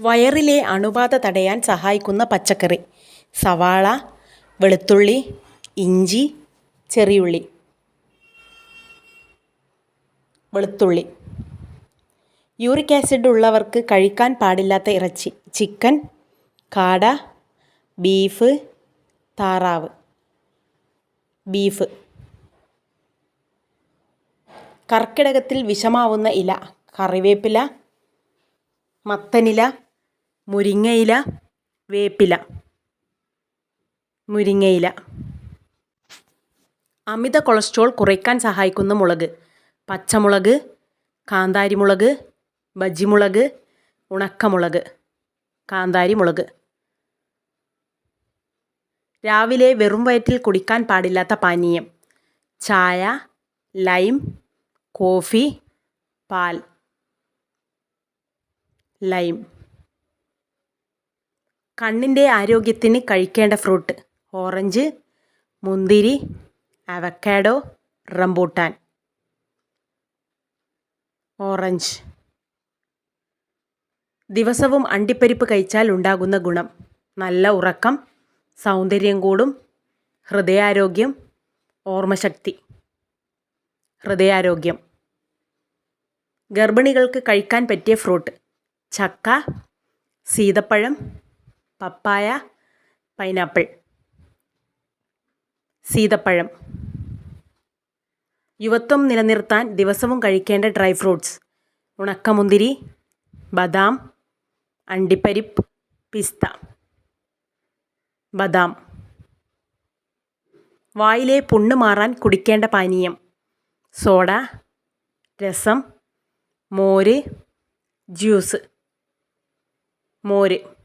വയറിലെ അണുബാധ തടയാൻ സഹായിക്കുന്ന പച്ചക്കറി. സവാള വെളുത്തുള്ളി ഇഞ്ചി ചെറിയുള്ളി. വെളുത്തുള്ളി. യൂറിക് ആസിഡ് ഉള്ളവർക്ക് കഴിക്കാൻ പാടില്ലാത്ത ഇറച്ചി. ചിക്കൻ കാട ബീഫ് താറാവ്. ബീഫ്. കർക്കിടകത്തിൽ വിഷമാവുന്ന ഇല. കറിവേപ്പില മത്തനില മുരിങ്ങയില വേപ്പില. മുരിങ്ങയില. അമിത കൊളസ്ട്രോൾ കുറയ്ക്കാൻ സഹായിക്കുന്ന മുളക്. പച്ചമുളക് കാന്താരിമുളക് ബജിമുളക് ഉണക്കമുളക്. കാന്താരിമുളക്. രാവിലെ വെറും വയറ്റിൽ കുടിക്കാൻ പാടില്ലാത്ത പാനീയം. ചായ ലൈം കോഫി പാൽ. ലൈം. കണ്ണിന്റെ ആരോഗ്യത്തിന് കഴിക്കേണ്ട ഫ്രൂട്ട്. ഓറഞ്ച് മുന്തിരി അവക്കാഡോ റംബൂട്ടാൻ. ഓറഞ്ച്. ദിവസവും അണ്ടിപ്പരിപ്പ് കഴിച്ചാൽ ഉണ്ടാകുന്ന ഗുണം. നല്ല ഉറക്കം സൗന്ദര്യം കൂടും ഹൃദയാരോഗ്യം ഓർമ്മശക്തി. ഹൃദയാരോഗ്യം. ഗർഭിണികൾക്ക് കഴിക്കാൻ പറ്റിയ ഫ്രൂട്ട്. ചക്ക സീതപ്പഴം പപ്പായ പൈനാപ്പിൾ സീതപ്പഴം. യുവത്വം നിലനിർത്താൻ ദിവസവും കഴിക്കേണ്ട ഡ്രൈ ഫ്രൂട്ട്സ്. ഉണക്കമുന്തിരി ബദാം അണ്ടിപ്പരിപ്പ് പിസ്ത. ബദാം. വായിലെ പുണ്ണ് മാറാൻ കുടിക്കേണ്ട പാനീയം. സോഡ രസം മോര് ജ്യൂസ്. മോര്.